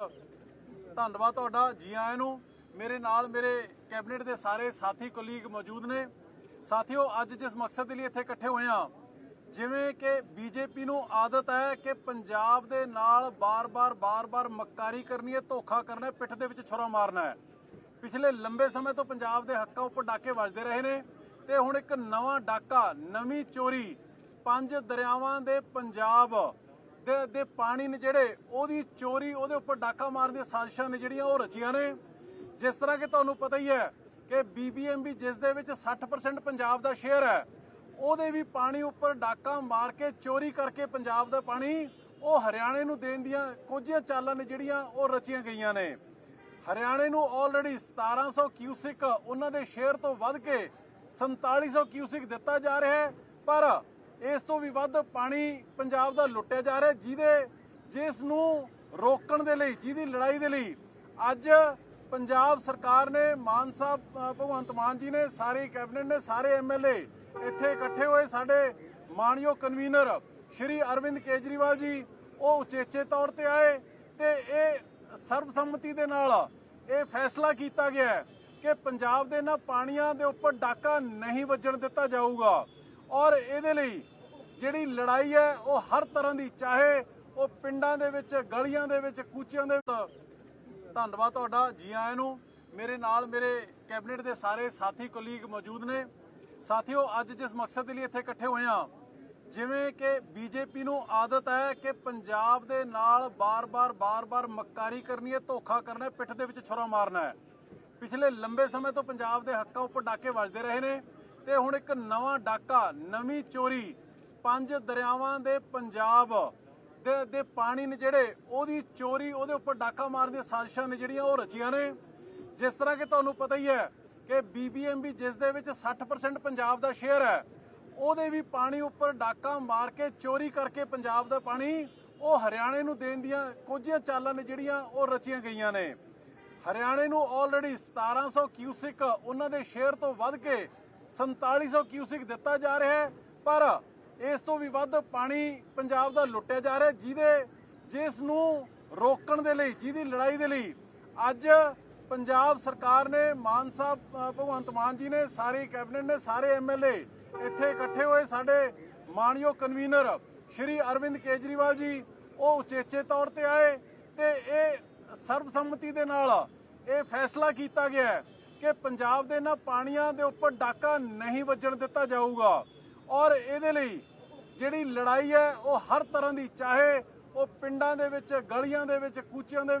ਧੰਨਵਾਦ ਤੁਹਾਡਾ ਜੀ ਆਇਆਂ ਨੂੰ। ਮੇਰੇ ਨਾਲ ਮੇਰੇ ਕੈਬਨਿਟ ਦੇ ਸਾਰੇ ਸਾਥੀ ਕੁਲੀਗ ਮੌਜੂਦ ਨੇ। ਸਾਥੀਓ, ਅੱਜ ਜਿਸ ਮਕਸਦ ਦੇ ਲਈ ਇੱਥੇ ਇਕੱਠੇ ਹੋਏ ਆ ਜਿਵੇਂ ਕਿ ਬੀਜੇਪੀ ਨੂੰ ਆਦਤ ਹੈ ਕਿ ਪੰਜਾਬ ਦੇ ਨਾਲ ਬਾਰ-ਬਾਰ ਬਾਰ-ਬਾਰ ਮੱਕਾਰੀ ਕਰਨੀ ਹੈ, ਧੋਖਾ ਕਰਨਾ ਹੈ, ਪਿੱਠ ਦੇ ਵਿੱਚ ਛੁਰਾ ਮਾਰਨਾ ਹੈ। ਪਿਛਲੇ ਲੰਬੇ ਸਮੇਂ ਤੋਂ ਪੰਜਾਬ ਦੇ ਹੱਕਾਂ ਉੱਪਰ ਡਾਕੇ ਵੱਜਦੇ ਰਹੇ ਨੇ ਤੇ ਹੁਣ ਇੱਕ ਨਵਾਂ ਡਾਕਾ, ਨਵੀਂ ਚੋਰੀ, ਪੰਜ ਦਰਿਆਵਾਂ ਦੇ ਪੰਜਾਬ ਦੇ ਦੇ ਪਾਣੀ ਨੇ ਜਿਹੜੇ ਉਹਦੀ ਚੋਰੀ ਉਹਦੇ ਉੱਪਰ ਡਾਕਾ ਮਾਰਨ ਦੀਆਂ ਸਾਜ਼ਿਸ਼ਾਂ ਨੇ ਜਿਹੜੀਆਂ ਉਹ ਰਚੀਆਂ ਨੇ। ਜਿਸ ਤਰ੍ਹਾਂ ਕਿ ਤੁਹਾਨੂੰ ਪਤਾ ਹੀ ਹੈ ਕਿ ਬੀਬੀਐਮਬੀ ਜਿਸ ਦੇ ਵਿੱਚ 60% ਪੰਜਾਬ ਦਾ ਸ਼ੇਅਰ ਹੈ, ਉਹਦੇ ਵੀ ਪਾਣੀ ਉੱਪਰ ਡਾਕਾ ਮਾਰ ਕੇ ਚੋਰੀ ਕਰਕੇ ਪੰਜਾਬ ਦਾ ਪਾਣੀ ਉਹ ਹਰਿਆਣੇ ਨੂੰ ਦੇਣ ਦੀਆਂ ਕੁਝੀਆਂ ਚਾਲਾਂ ਨੇ ਜਿਹੜੀਆਂ ਉਹ ਰਚੀਆਂ ਗਈਆਂ ਨੇ। ਹਰਿਆਣੇ ਨੂੰ ਆਲਰੇਡੀ 1700 ਕਿਊਸਿਕ ਉਹਨਾਂ ਦੇ ਸ਼ੇਅਰ ਤੋਂ ਵੱਧ ਕੇ 4700 ਕਿਊਸਿਕ ਦਿੱਤਾ ਜਾ ਰਿਹਾ ਹੈ, ਪਰ ਇਸ ਤੋਂ ਵੀ ਵੱਧ ਪਾਣੀ ਪੰਜਾਬ ਦਾ ਲੁੱਟਿਆ ਜਾ ਰਿਹਾ ਜਿਹਦੇ, ਜਿਸ ਨੂੰ ਰੋਕਣ ਦੇ ਲਈ, ਜਿਹਦੀ ਲੜਾਈ ਦੇ ਲਈ ਅੱਜ ਪੰਜਾਬ ਸਰਕਾਰ ਨੇ, ਮਾਨ ਸਾਹਿਬ ਭਗਵੰਤ ਮਾਨ ਜੀ ਨੇ, ਸਾਰੀ ਕੈਬਨਿਟ ਨੇ, ਸਾਰੇ ਐਮਐਲਏ ਇੱਥੇ ਇਕੱਠੇ ਹੋਏ, ਸਾਡੇ ਮਾਨਯੋਗ ਕਨਵੀਨਰ ਸ਼੍ਰੀ ਅਰਵਿੰਦ ਕੇਜਰੀਵਾਲ ਜੀ, ਉਹ ਉਚੇਚੇ ਤੌਰ ਤੇ ਆਏ ਤੇ ਇਹ ਸਰਬਸੰਮਤੀ ਦੇ ਨਾਲ ਇਹ ਫੈਸਲਾ ਕੀਤਾ ਗਿਆ ਕਿ ਪੰਜਾਬ ਦੇ ਨਾ ਪਾਣੀਆਂ ਦੇ ਉੱਪਰ ਡਾਕਾ ਨਹੀਂ ਵੱਜਣ ਦਿੱਤਾ ਜਾਊਗਾ ਔਰ ਇਹਦੇ ਲਈ ਜਿਹੜੀ ਲੜਾਈ ਹੈ, ਉਹ ਹਰ ਤਰ੍ਹਾਂ ਦੀ, ਚਾਹੇ ਉਹ ਪਿੰਡਾਂ ਦੇ ਵਿੱਚ, ਗਲੀਆਂ ਦੇ ਵਿੱਚ, ਕੂਚਿਆਂ ਦੇ ਵਿੱਚ। ਧੰਨਵਾਦ ਤੁਹਾਡਾ ਜੀ ਆਇਆਂ ਨੂੰ। ਮੇਰੇ ਨਾਲ ਮੇਰੇ ਕੈਬਨਿਟ ਦੇ ਸਾਰੇ ਸਾਥੀ ਕੁਲੀਗ ਮੌਜੂਦ ਨੇ। ਸਾਥੀਓ, ਅੱਜ ਜਿਸ ਮਕਸਦ ਦੇ ਲਈ ਇੱਥੇ ਇਕੱਠੇ ਹੋਏ ਹਾਂ, ਜਿਵੇਂ ਕਿ ਬੀਜੇਪੀ ਨੂੰ ਆਦਤ ਹੈ ਕਿ ਪੰਜਾਬ ਦੇ ਨਾਲ ਬਾਰ-ਬਾਰ ਬਾਰ-ਬਾਰ ਮੱਕਾਰੀ ਕਰਨੀ ਹੈ, ਧੋਖਾ ਕਰਨਾ ਹੈ, ਪਿੱਠ ਦੇ ਵਿੱਚ ਛੁਰਾ ਮਾਰਨਾ ਹੈ। ਪਿਛਲੇ ਲੰਬੇ ਸਮੇਂ ਤੋਂ ਪੰਜਾਬ ਦੇ ਹੱਕਾਂ ਉੱਪਰ ਡਾਕੇ ਵੱਜਦੇ ਰਹੇ ਨੇ ਤੇ ਹੁਣ ਇੱਕ ਨਵਾਂ ਡਾਕਾ, ਨਵੀਂ ਚੋਰੀ ਪੰਜ ਦਰਿਆਵਾਂ ਦੇ ਪੰਜਾਬ ਦੇ ਦੇ ਪਾਣੀ ਨੇ ਜਿਹੜੇ ਉਹਦੀ ਚੋਰੀ, ਉਹਦੇ ਉੱਪਰ ਡਾਕਾ ਮਾਰਨ ਦੀਆਂ ਸਾਜ਼ਿਸ਼ਾਂ ਨੇ ਜਿਹੜੀਆਂ ਉਹ ਰਚੀਆਂ ਨੇ। ਜਿਸ ਤਰ੍ਹਾਂ ਕਿ ਤੁਹਾਨੂੰ ਪਤਾ ਹੀ ਹੈ ਕਿ ਬੀਬੀਐਮਬੀ ਜਿਸ ਦੇ ਵਿੱਚ 60% ਪੰਜਾਬ ਦਾ ਸ਼ੇਅਰ ਹੈ, ਉਹਦੇ ਵੀ ਪਾਣੀ ਉੱਪਰ ਡਾਕਾ ਮਾਰ ਕੇ ਚੋਰੀ ਕਰਕੇ ਪੰਜਾਬ ਦਾ ਪਾਣੀ ਉਹ ਹਰਿਆਣੇ ਨੂੰ ਦੇਣ ਦੀਆਂ ਕੁਝੀਆਂ ਚਾਲਾਂ ਨੇ ਜਿਹੜੀਆਂ ਉਹ ਰਚੀਆਂ ਗਈਆਂ ਨੇ। ਹਰਿਆਣੇ ਨੂੰ ਆਲਰੇਡੀ 1700 ਕਿਊਸਿਕ ਉਹਨਾਂ ਦੇ ਸ਼ੇਅਰ ਤੋਂ ਵੱਧ ਕੇ 4700 ਕਿਊਸਿਕ ਦਿੱਤਾ ਜਾ ਰਿਹਾ ਹੈ, ਪਰ ਇਸ ਤੋਂ ਵੀ ਵੱਧ ਪਾਣੀ ਪੰਜਾਬ ਦਾ ਲੁੱਟਿਆ ਜਾ ਰਿਹਾ ਜਿਹਦੇ, ਜਿਸ ਨੂੰ ਰੋਕਣ ਦੇ ਲਈ, ਜਿਹਦੀ ਲੜਾਈ ਦੇ ਲਈ ਅੱਜ ਪੰਜਾਬ ਸਰਕਾਰ ਨੇ ਮਾਨ ਸਾਹਿਬ ਭਗਵੰਤ ਮਾਨ ਜੀ ਨੇ, ਸਾਰੀ ਕੈਬਨਿਟ ਨੇ, ਸਾਰੇ ਐਮਐਲਏ ਇੱਥੇ ਇਕੱਠੇ ਹੋਏ ਸਾਡੇ ਮਾਨਯੋਗ ਕਨਵੀਨਰ ਸ਼੍ਰੀ ਅਰਵਿੰਦ ਕੇਜਰੀਵਾਲ ਜੀ, ਉਹ ਉਚੇਚੇ ਤੌਰ ਤੇ ਆਏ ਤੇ ਇਹ ਸਰਬਸੰਮਤੀ ਦੇ ਨਾਲ ਇਹ ਫੈਸਲਾ ਕੀਤਾ ਗਿਆ ਕਿ ਪੰਜਾਬ ਦੇ ਨਾ ਪਾਣੀਆਂ ਦੇ ਉੱਪਰ ਡਾਕਾ ਨਹੀਂ ਵੱਜਣ ਦਿੱਤਾ ਜਾਊਗਾ ਔਰ ਇਹਦੇ ਲਈ ਜਿਹੜੀ ਲੜਾਈ ਹੈ, ਉਹ ਹਰ ਤਰ੍ਹਾਂ ਦੀ, ਚਾਹੇ ਉਹ ਪਿੰਡਾਂ ਦੇ ਵਿੱਚ, ਗਲੀਆਂ ਦੇ ਵਿੱਚ, ਕੂਚਿਆਂ ਦੇ